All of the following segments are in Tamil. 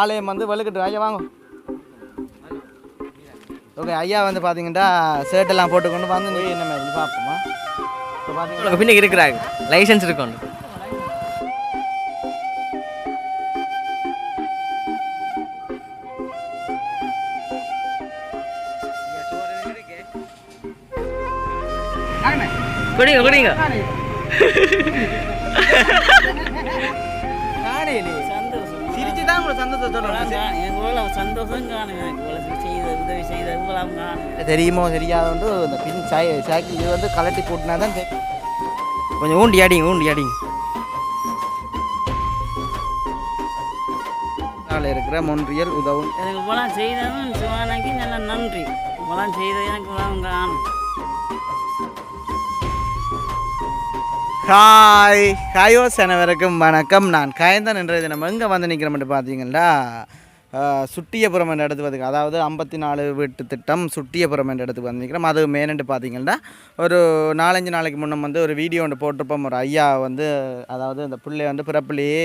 ஆலயம் வந்து வெளுக்கட்டு ஐயா வாங்க. ஓகே ஐயா வந்து பார்த்தீங்கன்னா ஷர்ட்டெல்லாம் போட்டுக்கொண்டு வந்து நீ என்ன மாதிரி பார்ப்போமா? இப்போ பார்த்தீங்கன்னா பின்னுக்கு இருக்கிறாங்க. லைசன்ஸ் இருக்கும் குடிங்க குடிங்க. காணும் தெரியுமோ தெரியாதோண்டு இந்த பின் சாய் சாக்கி இது வந்து கலட்டி போட்டுனா தான் கொஞ்சம் ஊண்டி அடிங்க ஊண்டி அடிங்க. இருக்கிற மொன்றியல் உதவும். எனக்கு இவ்வளவு செய்ததும் சிவானாக்கு நல்ல நன்றி. இவ்வளவு செய்தது எனக்கு ஹாய் ஹாயோ அனைவருக்கும் வணக்கம். நான் கயந்தன். என்ற தினம் எங்கே வந்து நிற்கிறோம்னு பார்த்தீங்கன்னா சுட்டியபுரம் என்ற இடத்துக்கு வந்து அதாவது ஐம்பத்தி நாலு வீட்டு திட்டம் சுட்டியபுரம் என்ற இடத்துக்கு வந்து அது மேனண்டு பார்த்தீங்கன்னா ஒரு நாலஞ்சு நாளைக்கு முன்னே வந்து ஒரு வீடியோ ஒன்று போட்டிருப்போம். ஒரு ஐயா வந்து அதாவது அந்த பிள்ளை வந்து பிறப்புலேயே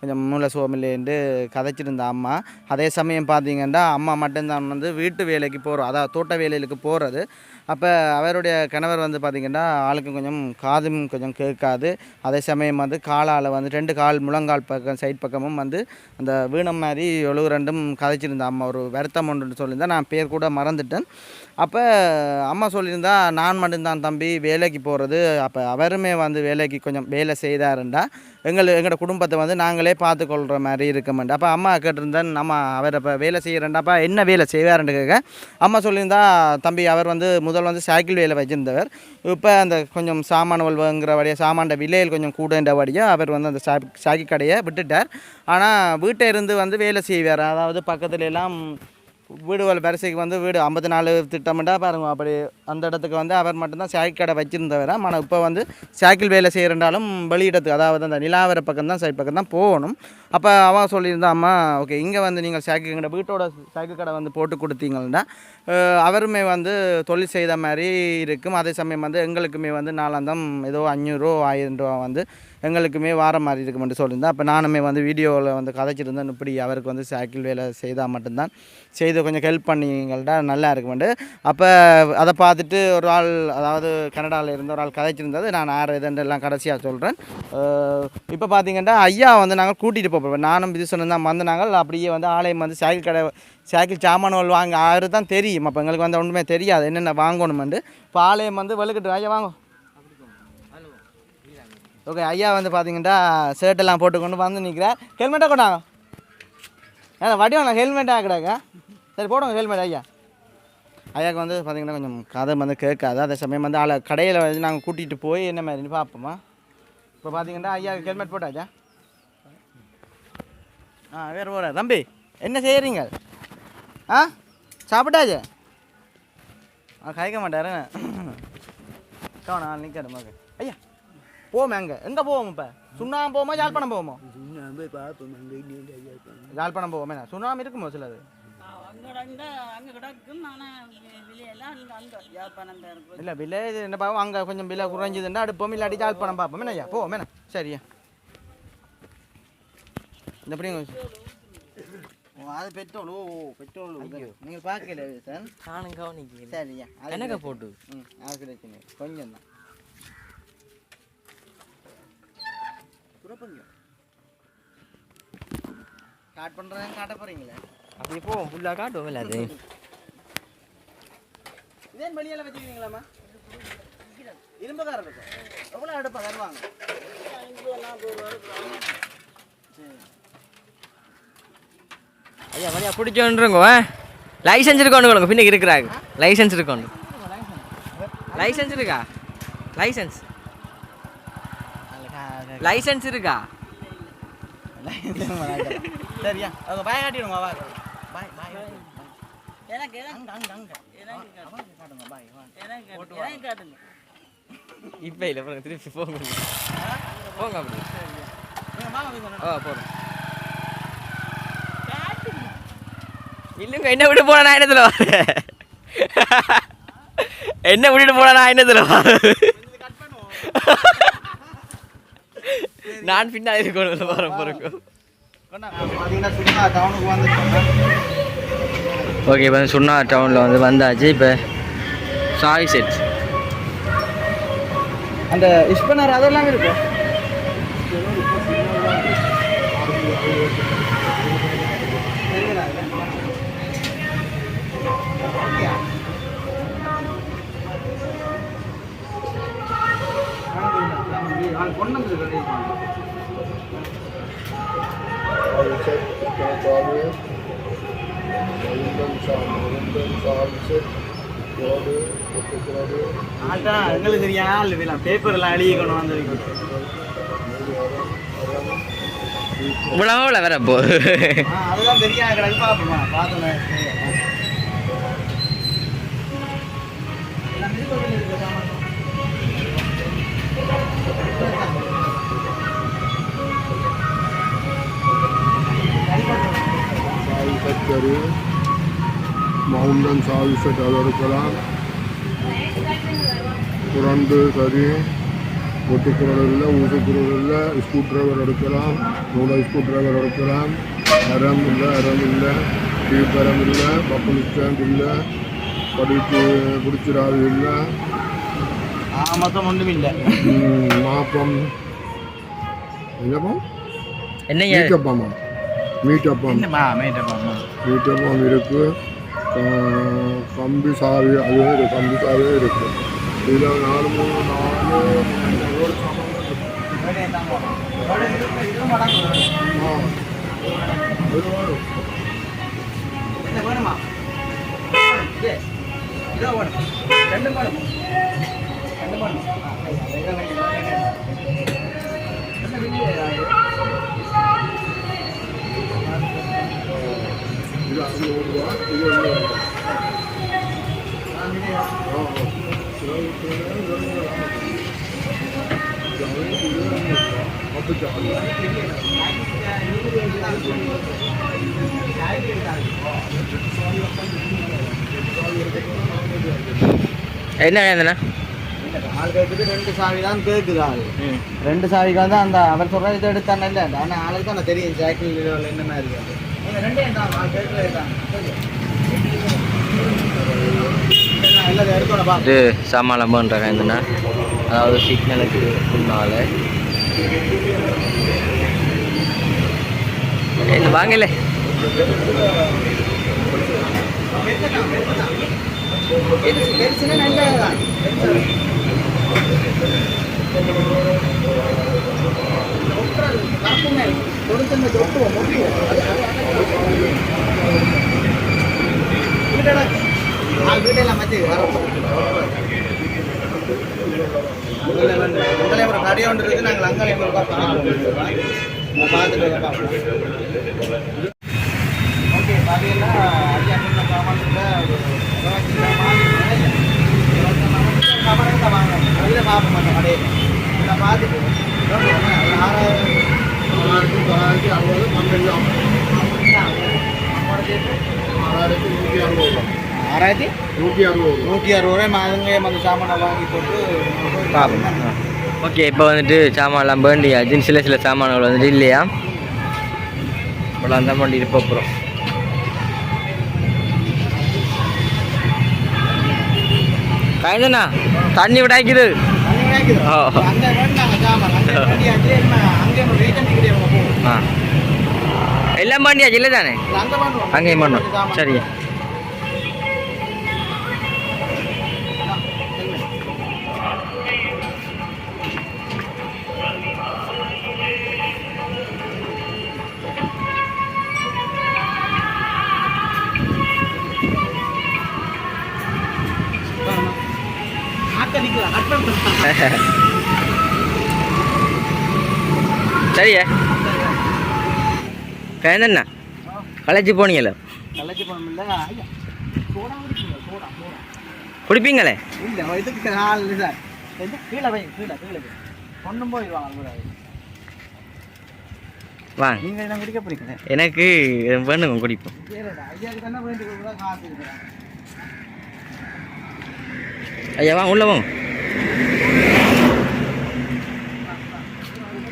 கொஞ்சம் மூல சோமிலேருந்து கதைச்சிருந்த அம்மா. அதே சமயம் பார்த்தீங்கன்னா அம்மா மட்டும்தான் வந்து வீட்டு வேலைக்கு போகிறோம் அதாவது தோட்ட வேலைகளுக்கு போகிறது அப்போ அவருடைய கணவர் வந்து பார்த்திங்கன்னா ஆளுக்கு கொஞ்சம் காதும் கொஞ்சம் கேட்காது. அதே சமயம் வந்து காலால் வந்து ரெண்டு கால் முழங்கால் பக்கம் சைட் பக்கமும் வந்து அந்த வீணம் மாதிரி எழுவு ரெண்டும் கதைச்சிருந்தேன். அம்மா ஒரு வருத்தம் ஒன்று சொல்லியிருந்தேன் நான் பேர் கூட மறந்துட்டேன். அப்போ அம்மா சொல்லியிருந்தா நான் மட்டும்தான் தம்பி வேலைக்கு போகிறது அப்போ அவருமே வந்து வேலைக்கு கொஞ்சம் வேலை செய்தாருண்டா. எங்கள் எங்களோட குடும்பத்தை வந்து நாங்களே பார்த்துக்கொள்கிற மாதிரி இருக்கமாட்டேன் அப்போ அம்மா கேட்டிருந்தேன் நம்ம அவர் இப்போ வேலை செய்கிறேன்டாப்பா என்ன வேலை செய்வாருன்னு கேட்க அம்மா சொல்லியிருந்தா தம்பி அவர் வந்து முதல் வந்து சைக்கிள் வேலை வச்சிருந்தவர். இப்போ அந்த கொஞ்சம் சாமான வழியாக சாமான விலையில் கொஞ்சம் கூடன்றபடியாக அவர் வந்து அந்த சா- சாக்கி கடையை விட்டுட்டார். ஆனால் வீட்டை இருந்து வந்து வேலை செய்வார். அதாவது பக்கத்துல எல்லாம் வீடுகள் வரிசைக்கு வந்து வீடு ஐம்பத்தி நாலு திட்டமிட்டா பாருங்க. அப்படி அந்த இடத்துக்கு வந்து அவர் மட்டும்தான் சைக்கிள் கடை வச்சிருந்தவர். ஆனால் இப்போ வந்து சைக்கிள் வேலை செய்கிறண்டாலும் வெளியிடத்துக்கு அதாவது அந்த நிலாவர பக்கம் தான் சைட் பக்கம் தான் போகணும். அப்போ அவன் சொல்லியிருந்தான் அம்மா ஓகே இங்கே வந்து நீங்கள் சைக்கிள் கடை வீட்டோட சைக்கிள் கடை வந்து போட்டு கொடுத்தீங்கன்னா அவருமே வந்து தொழில் செய்த மாதிரி இருக்கும். அதே சமயம் வந்து எங்களுக்குமே வந்து நாலாந்தம் ஏதோ அஞ்சூறு ஆயிரம் ரூபா வந்து எங்களுக்குமே வார மாதிரி மட்டும் சொல்லியிருந்தேன் அப்போ நானுமே வந்து வீடியோவில் வந்து கதைச்சிருந்தேன். இப்படி அவருக்கு வந்து சைக்கிள் வேலை செய்தால் மட்டும்தான். செய்து கொஞ்சம் ஹெல்ப் பண்ணிங்கள்டா நல்லா இருக்குமெண்டு அப்போ அதை பார்த்துட்டு ஒரு ஆள் அதாவது கனடாவில் இருந்த ஒரு ஆள் கதைச்சிருந்தது. நான் ஆறு இதுன்னு எல்லாம் கடைசியாக சொல்கிறேன் இப்போ பார்த்தீங்கன்னா ஐயா வந்து நாங்கள் கூட்டிகிட்டு போகிறோம் நானும் இது சொன்னதான் வந்து நாங்கள் அப்படியே வந்து ஆலயம் வந்து சைக்கிள் கடை சைக்கிள் சாமான்கள் வாங்க ஆறு தான் தெரியும். அப்போ எங்களுக்கு வந்து ஒன்றுமே தெரியாது. என்னென்ன வாங்கணுமெண்டு இப்போ ஆலயம் வந்து வெளுக்கட்டு ஐயா வாங்க. ஓகே ஐயா வந்து பார்த்தீங்கன்னா ஷர்ட்டெல்லாம் போட்டுக்கொண்டு வந்து நிற்கிறார் ஹெல்மெட்டாக கொண்டாங்க. ஏன்னா வாங்க ஹெல்மெட்டாக கிடக்க? சரி போடுங்க ஹெல்மெட் ஐயா. ஐயாவுக்கு வந்து பார்த்தீங்கன்னா கொஞ்சம் கதை வந்து கேட்காது. அதே சமயம் வந்து ஆளை கடையில் வந்து நாங்கள் கூட்டிகிட்டு போய் என்ன மாதிரி பார்ப்போமா? இப்போ பார்த்தீங்கன்னா ஐயாவுக்கு ஹெல்மெட் போட்டாச்சா? ஆ வேறு போகிற தம்பி என்ன செய்கிறீங்க ஆ சாப்பிட்டாச்சு? ஆ கழிக்க மாட்டாரு. கவனம் ஆள் ஐயா. போவோம் அங்கே. எங்கே போவோம் இப்போ? சுண்ணாம்பு போவோமா யாழ்ப்பாணம் போவோமோ? யாழ்ப்பாணம். போவோமே சுண்ணாம்பு இருக்குமோ சிலது? இல்லை விலை இது என்ன பார்ப்போம் அங்கே கொஞ்சம் விலை குறைஞ்சதுன்னா அடுப்போம் இல்லாட்டி யாழ்ப்பாணம் பார்ப்போம் என்ன ஐயா? போவோம் என்ன? சரியா இந்த அது பெட்ரோல். ஓ பெட்ரோல் நீங்கள் பார்க்கல சார்? நானும் கவனிக்கிறேன் சரியா அது எனக்கு போட்டு? அது கொஞ்சம் தான் குறப்பங்க ஸ்டார்ட் பண்ணுறேன் காட்ட போகிறீங்களே அப்படி போவோம் ஃபுல்லாக காட்டுவோம் இல்லை அது இதே வெளியில் வச்சுக்கிறீங்களாம்மா? இரும்பு காரம் இருக்கு எவ்வளோ அடுப்பா தருவாங்க? ஐயா மணியா பிடிச்சோன்றுங்க லைசன்ஸ் உங்களுக்கு பின்னுக்கு இருக்கிறாங்க. லைசன்ஸ் இருக்கணும். லைசன்ஸ் இருக்கா? லைசன்ஸ் லைசன்ஸ் இருக்கா? சரியா அவங்க பாய் காட்டிடுங்க வா பாய் பாய் எனக்கு எனக்கு. அங்க அங்க அங்க. எனக்கு அவங்க காட்டுங்க. பாய் வா. எனக்கு காட்டு- எனக்கு காட்டுங்க. இப்போ இல்லை போங்க திருப்பி போங்க போங்க அப்படி. ஓ போகிறோம் இல்லைங்க என்ன விட்டு போன நான் என்னத்தில் வரேன் என்ன விட்டுட்டு போன நான் என்னத்தில் நான் பின்னாடி இருக்கணும் வர பிறகு பார்த்தீங்கன்னா சும்மா டவுனுக்கு வந்துட்டோம் ஓகே இப்போ சுண்ணா டவுனில் வந்து வந்தாச்சு. இப்போ சாய் செட் அந்த இஸ்பனர் அதெல்லாம் இருக்கும் கொண்டு வந்து ஆட்டா எங்களுக்கு சரியா இல்லை பேப்பர்லாம் எழுதி கொண்டு வந்திருக்கு இவ்வளோ வேற போ. ஆ, அதெல்லாம் தெரியா கிடக்கு பார்ப்போமா பார்த்தோம் சரி மவுண்டன் சாவி செட் அது எடுக்கலாம் குரண்டு சரி. ஒட்டுக்குரல் இல்லை ஊசுக்குரல் இல்லை ஸ்க்ரூ ட்ரைவர் எடுக்கலாம் மூணு ஸ்க்ரூ ட்ரைவர் எடுக்கலாம் அரம் இல்லை அரம் இல்லை. டீப் அரம் இல்லை பப்பல் ஸ்டாண்ட் இல்லை. படிச்சு பிடிச்சிடாது இல்லை. ஆ மொத்தம் ஒன்றும் இல்லை மாப்பம். என்னப்பம் என்னங்க மீட்டப்பம்மா மீட்டப்பம் மீட்டப்பம் இருக்கு கம்பி சாவி அது இருக்கு கம்பி சாவி இருக்கு இதில் நாலு மூணு நாலு ஒரு சாமான் இருக்கு. ஆ இதை அது ஒரு ரூபா இது ஒன்று. என்ன கேட்குது ரெண்டு சாவி தான் கேட்குது ஆள் ரெண்டு சாவிக்கு வந்து அந்த அவர் சொல்ற இதை எடுத்தானே இல்லை? ஆனால் ஆளுக்கு தான் தெரியும் சைக்கிள் என்ன மாதிரி இருக்கு இது சாமான் பண்ணுறாங்க இதுண்ணா அதாவது சிக்னலுக்கு முன்னால். என்ன வாங்கல. பெருசுன்னா தான் நாங்கள் அங்கே பார்த்துட்டு ஓகே பார்த்தீங்கன்னா ஐயா சொன்ன சாமான்ல வாங்கணும் அதில் பார்ப்போம் அந்த கடையில். இதை பார்த்துட்டு தொள்ளாயிரத்தி அறுபது பன்னெண்டு ஆறாயிரத்தி நூற்றி அறுபது ரூபா ஆறாயிரத்தி நூற்றி அறுபது நூற்றி அறுபது ரூபாய் அதுங்க அந்த சாமானை வாங்கி போட்டு பார்ப்போம் ஓகே இப்போ வந்துட்டு சாமான்லாம் வேண்டியாச்சு சில சில சாமான்கள் வந்துட்டு இல்லையா இப்போலாம் தான் பண்ணி இருப்போம் போகிறோம் காய்ந்தண்ணா தண்ணி விடாய்க்குது எல்லாம் பண்ணியாச்சு இல்லை தானே அங்கே பண்ணுவோம் அங்கேயும் கீழே வை. ஒண்ணும் போயிடுவாங்க கூடாது வாங்க எனக்கு வேணுங்க குடிப்போம். சரிடா ஐயாவுக்கு தானே வேண்டி கொடுக்குறா காசு இருக்கிறேன்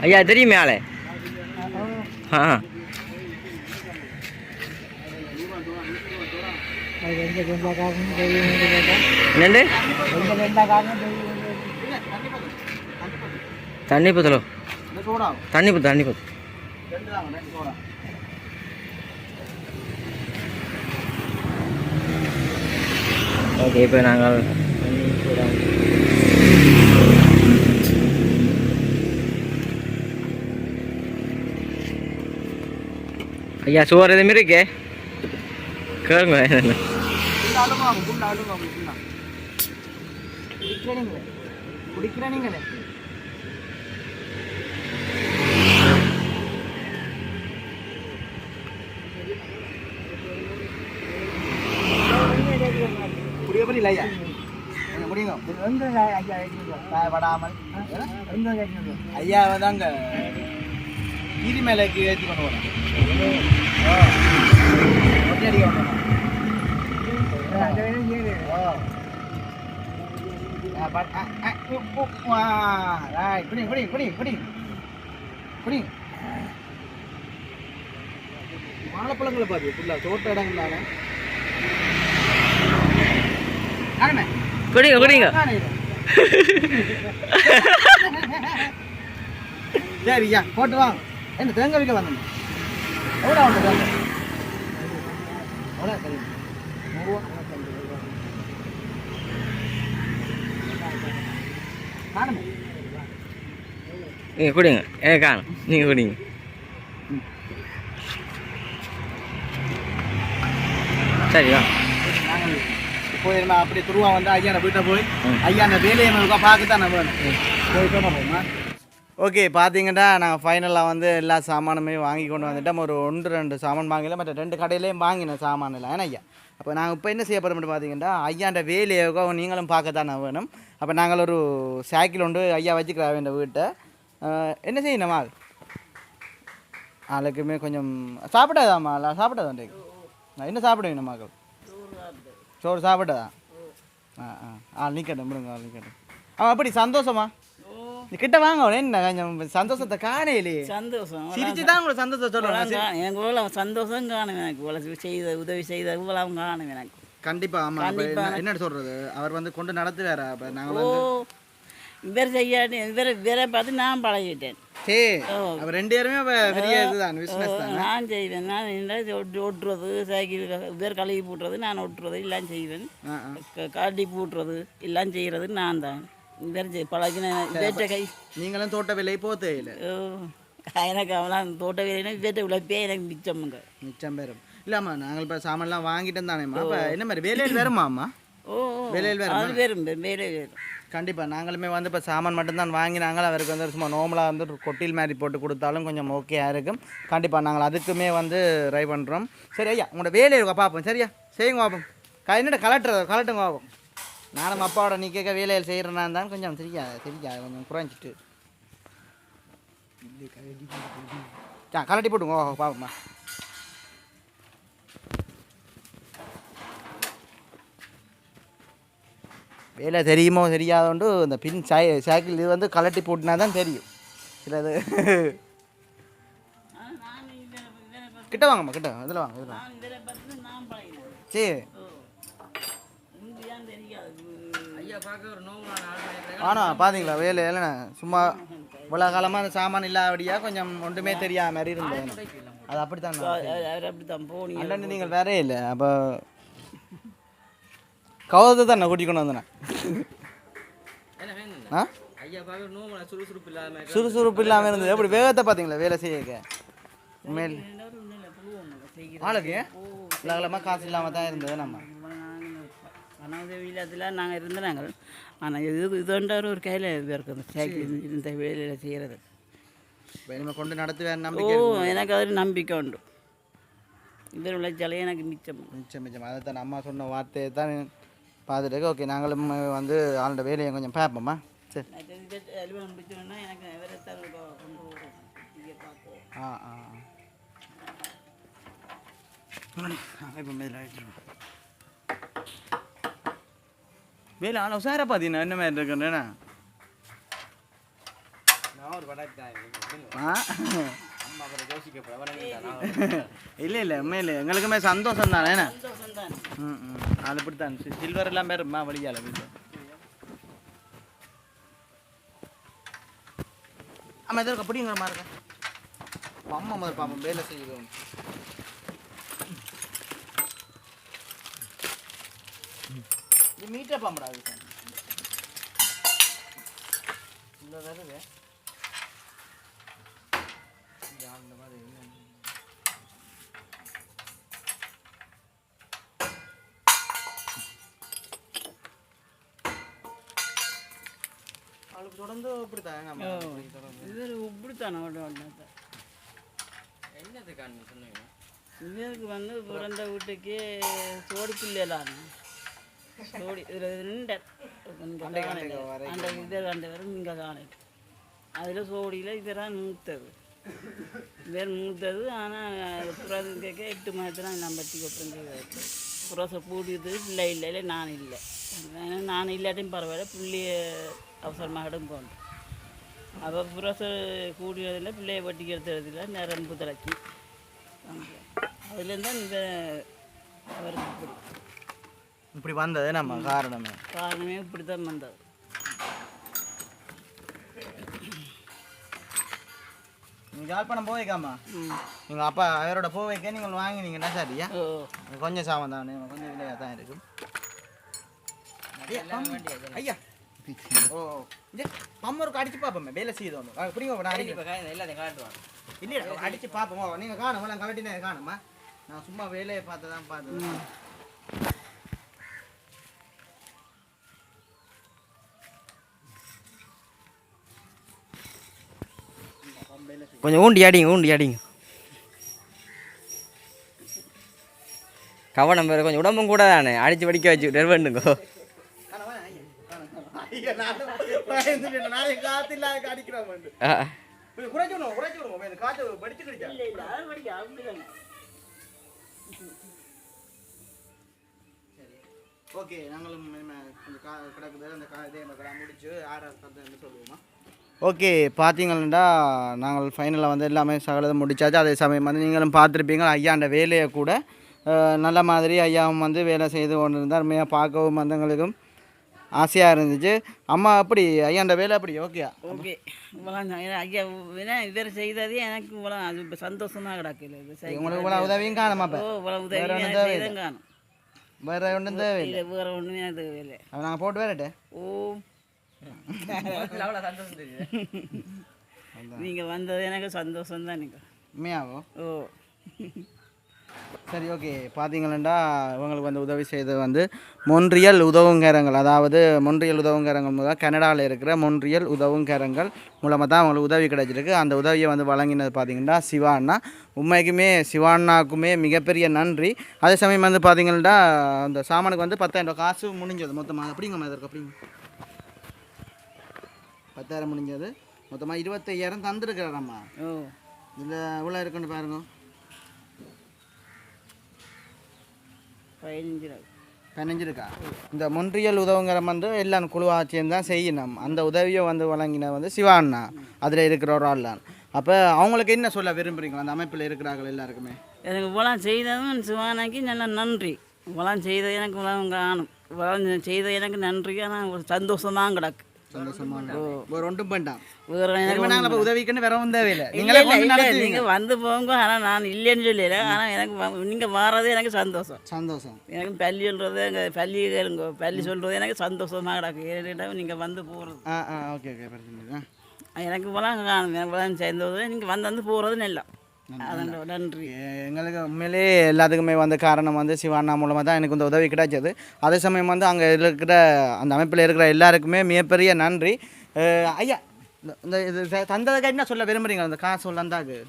ஐயா வாங்க உள்ள தெரியுமே ஆளே. ஆ. என்னண்டு தண்ணி பத்தலோ? தண்ணி பத்து தண்ணி பத்து. ஓகே இப்போ நாங்கள் ஐயா சுவர் எதுவுமே இருக்கு கேளுங்க என்னன்னு. ஃபுல்லாக ஐயா கொஞ்சம் ஐயா தாங்க நீதி மேலேக்கு ஏற்றி கொண்டு வரேன் ஒட்டி அடிக்க வேண்டாம் குடி குடி குடி குடி குடி வாழைப்பழங்களை பாரு ஃபுல்லாக தோட்ட இடங்கள் தானே குடிங்க குடிங்க. ஆகண்ணே இது. சரி ஐயா போட்டு வாங்க என்ன தேங்காய் விற்க வந்தேன் எவ்வளோ எவ்வளோ சரி நூறுரூவா காணுமே நீங்கள் குடிங்க ஏ காணும் நீங்கள் குடிங்க சரியா இப்போ நம்ம அப்படி துருவா வந்து ஐயா வீட்டை போய் ஐயா அந்த வேலையை பார்க்க தான் நம்ம போய் போமா ஓகே பார்த்தீங்கன்னா நாங்கள் ஃபைனலாக வந்து எல்லா சாமானுமே வாங்கி கொண்டு வந்துட்டோம் ஒரு ஒன்று ரெண்டு சாமான் வாங்கல மற்ற ரெண்டு கடையிலையும் வாங்கினேன் சாமான் இல்லை ஏன்னா ஐயா அப்போ நாங்கள் இப்போ என்ன செய்ய போகிறோம் பார்த்தீங்கன்னா ஐயாண்ட வேலையோ நீங்களும் பார்க்க தானே வேணும். அப்போ நாங்கள் ஒரு சைக்கிள் உண்டு ஐயா வச்சுக்கிறா இந்த வீட்டை. என்ன செய்யணுமா? ஆளுக்குமே கொஞ்சம் சாப்பிட்டாதாம்மா இல்லை என்ன சாப்பிட மகள் சோறு சாப்பிட்டதா? ஆ ஆ. ஆ நிற்கட்டும் விடுங்க ஆள் நிற்கட்டும் அவன் அப்படி சந்தோஷமா? கிட்ட வாங்க என்ன கொஞ்சம் சந்தோஷத்தை காணையிலே சந்தோஷம் சிரிச்சு தான் உங்களுக்கு சந்தோஷம் சொல்லுவாங்க எனக்கு இவ்வளோ சந்தோஷம் காணும் எனக்கு. இவ்வளோ செய்த உதவி செய்த இவ்வளோ காணும் எனக்கு. கண்டிப்பா ஆமா. என்ன சொல்றது? அவர் வந்து கொண்டு நடத்து வேற அப்ப நாங்க இவர் செய்யாட்டி இவர் இவரை பார்த்து நான் பழகிட்டேன். சே அவர் ரெண்டு பேருமே அப்ப பெரிய இதுதான் பிசினஸ் தான்? நான் செய்வேன். நான் ஓட்டுறது சைக்கிள் இவர் கழுவி போட்டுறது நான் ஓட்டுறது எல்லாம் செய்வேன். காட்டி பூட்டுறது எல்லாம் செய்கிறது நான் தான். இவர் செய்- பழகின இவற்ற கை நீங்களும் தோட்ட விலை போத்தே இல்லை எனக்கு அவெல்லாம் தோட்ட வேலைனா இவற்ற உழைப்பே எனக்கு மிச்சமுங்க மிச்சம் பேரும் இல்லாமா நாங்கள் இப்போ சாமான்லாம் வாங்கிட்டு தானேம்மா அப்ப என்ன மாதிரி வேலையில் வருமாம்மா ஓ ஓ, வேலையில் வேறு அது வேறும் வேலை வேறும் கண்டிப்பாக நாங்களுமே வந்து இப்போ சாமான் மட்டும்தான் வாங்கினாங்க அவருக்கு வந்து சும்மா நோமலாக வந்து கொட்டில் மாதிரி போட்டு கொடுத்தாலும் கொஞ்சம் ஓகேயாக இருக்கும் கண்டிப்பாக நாங்கள் அதுக்குமே வந்து ட்ரை பண்ணுறோம் சரி ஐயா உங்களோட வேலையை பார்ப்போம் சரியா செய்யுங்க பார்ப்போம் என்னோட கலட்டுறது கலட்டுங்க பார்ப்போம் நானும் அப்பாவோட நீ கேட்க வேலையில் செய்கிறேன்னா தான் கொஞ்சம் சிரிக்காது சிரிக்காது கொஞ்சம் குறைஞ்சிட்டு. ஆ கலட்டி போட்டுங்க ஓ பார்ப்போம்மா வேலை தெரியுமோ தெரியாதோண்டு இந்த பின் சை சைக்கிள் இது வந்து கலட்டி போட்டுனா தான் தெரியும். சிலது. கிட்ட வாங்கம்மா கிட்ட இதில் வாங்க இதில் சரி ஓ இந்தியான்னு தெரியாது ஐயா பார்க்க ஒரு நோவு ஆனால் பார்த்தீங்களா வேலை இல்லைண்ணா சும்மா இவ்வளோ காலமாக அந்த சாமான் இல்லாதபடியா கொஞ்சம் ஒன்றுமே தெரியாத மாதிரி இருந்தது அது அப்படித்தான் நான் அவர் அப்படி தான் போனீங்க. அண்ணன் நீங்கள் வேறே இல்லை. அப்போ கவுதத்தை தான் நான் கூட்டிக் கொண்டு வந்தேன் ஆ? சுறுசுறுப்பு இல்லாமல் இருந்தது. எப்படி வேகத்தை பார்த்தீங்களா வேலை செய்யக்க உண்மையில். ஆளுக்கு காசு இல்லாமல் தான் இருந்தது நம்ம. பண உதவி இல்லாததில் நாங்கள் இருந்த நாங்கள் ஆனால் இது இதுன்ற ஒரு கையில் சைக்கிள் இந்த வேலையில் செய்கிறது இனிமேல் கொண்டு நடத்து வேறு ஓ. எனக்கு அதில் நம்பிக்கை உண்டு. இவர் உழைச்சாலே எனக்கு மிச்சம். மிச்சம் மிச்சம். அதை தான் அம்மா சொன்ன வார்த்தையை தான் பார்த்துட்டு ஓகே நாங்களும் வந்து ஆளோட வேலையை கொஞ்சம் பார்ப்போம்மா சரி. ஆ ஆ இப்போ மேலே ஆகிட்டு வேலை ஆள உசாரா பார்த்தீங்கன்னா என்ன மாதிரி ஆ? இல்லை இல்லை. உண்மையில் எங்களுக்குமே சந்தோஷம் தானே தான் ம் ம். அது இப்படித்தான். சில்வர் எல்லாம் பேருமா வழியால வீட்டில். ஆமாம் எதற்கு அப்படிங்கிற மாதிரி இருக்கா? அம்மா முதல் பாப்போம். வேலை செய்யுது இது மீட்டர் பாம்படா அது. இந்த வருது இது அந்த மாதிரி இல்லை. அவளுக்கு தொடர்ந்து இப்படித்தான் நம்ம. இவர் இப்படித்தானே சொன்னீங்க? இவருக்கு வந்து பிறந்த வீட்டுக்கே சோடி பிள்ளைலான சோடி இதில் வரை. அந்த இதை ரெண்டு பேரும் இங்கே காணிட்டு அதில் சோடியில் இதெல்லாம் மூத்தது இவர் மூத்தது ஆனால் புறது கேட்க எட்டு மாதத்துல நான் பற்றி கொட்டு புரச பூடியது இல்லை இல்லை இல்லை நான் இல்லை. நான் இல்லாட்டியும் பரவாயில்ல புள்ளிய அவசரமாக எடுக்கணும் அப்போ புரச கூடியதில் பிள்ளைய வட்டிக்கு எடுத்ததில்ல நரம்பு திறக்கி அதுலேருந்து இந்த அவருக்கு இப்படி இப்படி வந்தது நம்ம காரணமே. காரணமே இப்படி தான் வந்தது. நீங்க யாழ்ப்பாணம் போவைக்காமா எங்கள் அப்பா அவரோட போவைக்க நீங்கள் வாங்கினீங்கன்னா சரியா கொஞ்சம் சாமான் தானே கொஞ்சம் விலையாக தான் இருக்கும். ஐயா, ஓ. பம்மருக்கு அடிச்சு பார்ப்போமே வேலை செய்தோம் புரியுங்க நான் அடிக்கிறேன் எல்லாத்தையும் காட்டுவாங்க இல்லையா அடிச்சு பார்ப்போம் நீங்கள் காணுமா? நான் கலட்டினே காணுமா? நான் சும்மா வேலையை பார்த்து தான் பார்த்து கொஞ்சம் ஊண்டி அடிங்க ஊண்டி அடிங்க கவனம் வேறு கொஞ்சம் உடம்பும் கூட தானே. அடித்து படிக்க வச்சு நெருவண்டுங்கோ விடுவோம் விடுவோம் படிச்சு ஓகே நாங்களும் கொஞ்சம் கா கிடக்குது. அந்த கா இதே கடை முடிச்சு ஆர்டர் சொல்லுவோமா? ஓகே பார்த்தீங்கன்னா நாங்கள் ஃபைனலாக வந்து எல்லாமே சகலதும் முடிச்சாச்சு. அதே சமயம் வந்து நீங்களும் பார்த்துருப்பீங்க ஐயாண்ட வேலையை கூட. நல்ல மாதிரி ஐயாவும் வந்து வேலை செய்து கொண்டு இருந்தார் உண்மையாக பார்க்கவும் வந்து எங்களுக்கும் ஆசையாக இருந்துச்சு. அம்மா அப்படி ஐயாண்ட வேலை அப்படி ஓகே. ஓகே ஐயா ஏன்னா இவர் செய்ததே எனக்கு இவ்வளோ அது இப்போ சந்தோஷமாக செய்- உங்களுக்கு இவ்வளோ உதவியும் காணுமா ஓ இப்போ இவ்வளோ உதவி வேற ஒண்ணும் எனக்கு தேவையில்லை. செய்தும் காணும். வேறு ஒன்றும் தேவையில்லை. இல்லை வேறு ஒன்றுமே தேவையில்லை. நாங்கள் போட்டு வரட்டே. ஓ. நீங்கள் வந்தது எனக்கு சந்தோஷம் தான் நீங்கள் உண்மையாகும் ஓ. சரி ஓகே. பார்த்தீங்களா இவங்களுக்கு வந்து உதவி செய்தது வந்து மொன்றியல் உதவுங்கரங்கள். அதாவது மொன்றியல் உதவுங்கரங்கள் மூலம் கனடாவில் இருக்கிற மொன்றியல் உதவுங்கரங்கள் மூலமாக தான் அவங்களுக்கு உதவி கிடைச்சிருக்கு. அந்த உதவியை வந்து வழங்கினது பார்த்தீங்கன்னா சிவா அண்ணா. உண்மைக்குமே சிவா அண்ணாக்குமே மிகப்பெரிய நன்றி. அதே சமயம் வந்து பார்த்தீங்கன்னா அந்த சாமானுக்கு வந்து பத்தாயிரம் ரூபாய் காசு முடிஞ்சது மொத்தமாக அப்படிங்கம்மா இதற்கு அப்படிங்க பத்தாயிரம் முடிஞ்சது. மொத்தமாக இருபத்தையாயிரம் தந்துருக்கிறாரம்மா ஓ. இதில் எவ்வளோ இருக்குன்னு பாருங்க. பதினஞ்சு ரூபா. பதினஞ்சிருக்கா இந்த மொன்றியல் உதவுங்கிற வந்து எல்லாம் குழுவாக சேர்ந்து தான் செய்யணும். அந்த உதவியை வந்து வழங்கின வந்து சிவா அண்ணா. அதில் இருக்கிற ஒரு ஆள் தான். அப்போ அவங்களுக்கு என்ன சொல்ல விரும்புகிறீங்களா அந்த அமைப்பில் இருக்கிறார்கள் எல்லாருக்குமே. எனக்கு இவ்வளோ செய்ததும் சிவானாக்கு நல்ல நன்றி. இவ்வளோ செய்த எனக்கு இவ்வளோ காணும். இவ்வளோ செய்த எனக்கு நன்றி ஆனால் ஒரு சந்தோஷமாக கிடக்கு. நீங்கள் வந்து போங்க. ஆனால் நான் இல்லைன்னு சொல்லல ஆனால் எனக்கு நீங்கள் வாரது எனக்கு சந்தோஷம். சந்தோஷம். எனக்கு பள்ளி சொல்கிறது எங்கள் பள்ளி கேளுங்க. பள்ளி சொல்கிறது எனக்கு சந்தோஷமாக கிடக்கு. நீங்கள் வந்து போகிறது ஆ ஆ ஓகே ஓகே பிரச்சனை இல்லை. எனக்கு சேர்ந்தது நீங்கள் வந்து வந்து போகிறது நல்லா நன்றி. எங்களுக்கு உண்மையிலே எல்லாத்துக்குமே வந்து காரணம் வந்து சிவானா மூலமாக தான் எனக்கு இந்த உதவி கிடைச்சது. அதே சமயம் வந்து அங்கே இருக்கிற அந்த அமைப்பில் இருக்கிற எல்லாருக்குமே மிகப்பெரிய நன்றி. ஐயா இந்த- இந்த இது தந்ததுக்கு என்ன சொல்ல விரும்புறீங்க? அந்த காசு சொல்ல அந்தாக்கு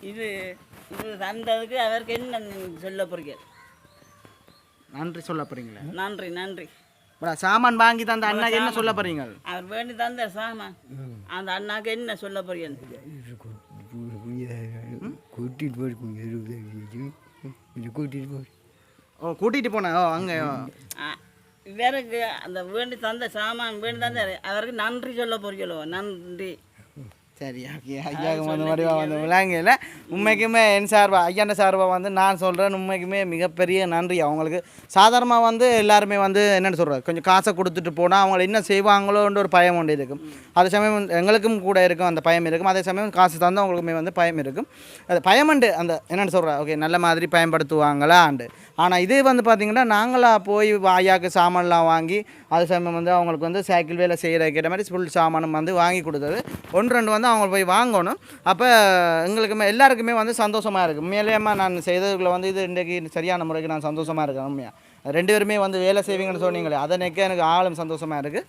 இது இது தந்ததுக்கு அவருக்கு என்ன சொல்ல போறீங்க? நன்றி சொல்ல போறீங்களா? நன்றி நன்றி. அப்புறம் சாமான் வாங்கி தந்த அண்ணாக்கு என்ன சொல்ல போறீங்க? அவர் வேண்டி தந்த சாமான். அந்த அண்ணாக்கு என்ன சொல்ல போறீங்க? கூட்டிட்டு போயிருக்கோங்க இருபது இது கூட்டிட்டு போய் ஓ கூட்டிட்டு போனேன் ஓ அங்கே. இவருக்கு அந்த வேண்டி தந்த சாமான் வேண்டி தந்த அவருக்கு நன்றி சொல்ல போறீங்களோ நன்றி. சரி ஓகே ஐயாவுக்கு வந்து வடிவா வந்து விளாங்கல உண்மைக்குமே என் சார்பாக ஐயாண்ட சார்பாக வந்து நான் சொல்கிறேன் உண்மைக்குமே மிகப்பெரிய நன்றி. அவங்களுக்கு சாதாரணமாக வந்து எல்லாருமே வந்து என்னென்னு சொல்கிறது கொஞ்சம் காசை கொடுத்துட்டு போனால் அவங்க என்ன செய்வாங்களோன்ற ஒரு பயம் ஒன்று இருக்கும். அதே சமயம் எங்களுக்கும் கூட இருக்கும் அந்த பயம் இருக்கும். அதே சமயம் காசு தந்து அவங்களுக்குமே வந்து பயம் இருக்கும். அது பயமண்டு அந்த என்னென்னு சொல்கிறேன் ஓகே நல்ல மாதிரி பயன்படுத்துவாங்களாண்டு. ஆனால் இது வந்து பார்த்திங்கன்னா நாங்களாக போய் ஐயாவுக்கு சாமான்லாம் வாங்கி அதே சமயம் வந்து அவங்களுக்கு வந்து சைக்கிள் வேலை செய்கிறதுக்கிற மாதிரி ஃபுல் சாமானும் வந்து வாங்கி கொடுத்தது. ஒன்று ரெண்டு வந்து அவங்க போய் வாங்கணும். அப்போ எங்களுக்குமே எல்லாருக்குமே வந்து சந்தோஷமாக இருக்குது உண்மையிலேயம்மா நான் செய்ததுக்குள்ளே வந்து இது இன்றைக்கு சரியான முறைக்கு நான் சந்தோஷமாக இருக்கேன் உண்மையாக ரெண்டு பேருமே வந்து வேலை செய்வீங்கன்னு சொன்னீங்களே அதை நிற்க எனக்கு ஆளும் சந்தோஷமாக இருக்குது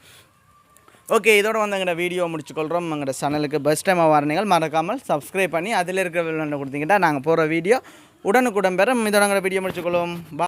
ஓகே இதோட வந்து எங்களோட வீடியோ முடிச்சுக்கொள்கிறோம் எங்களோட சேனலுக்கு பெஸ்ட் டைமாக வாரணிகள் மறக்காமல் சப்ஸ்கிரைப் பண்ணி அதில் இருக்கிற விளையாண்டு கொடுத்தீங்கன்னா நாங்கள் போகிற வீடியோ உடனுக்குடன் பெறும். இதோட எங்களோட வீடியோ முடிச்சுக்கொள்வோம். பா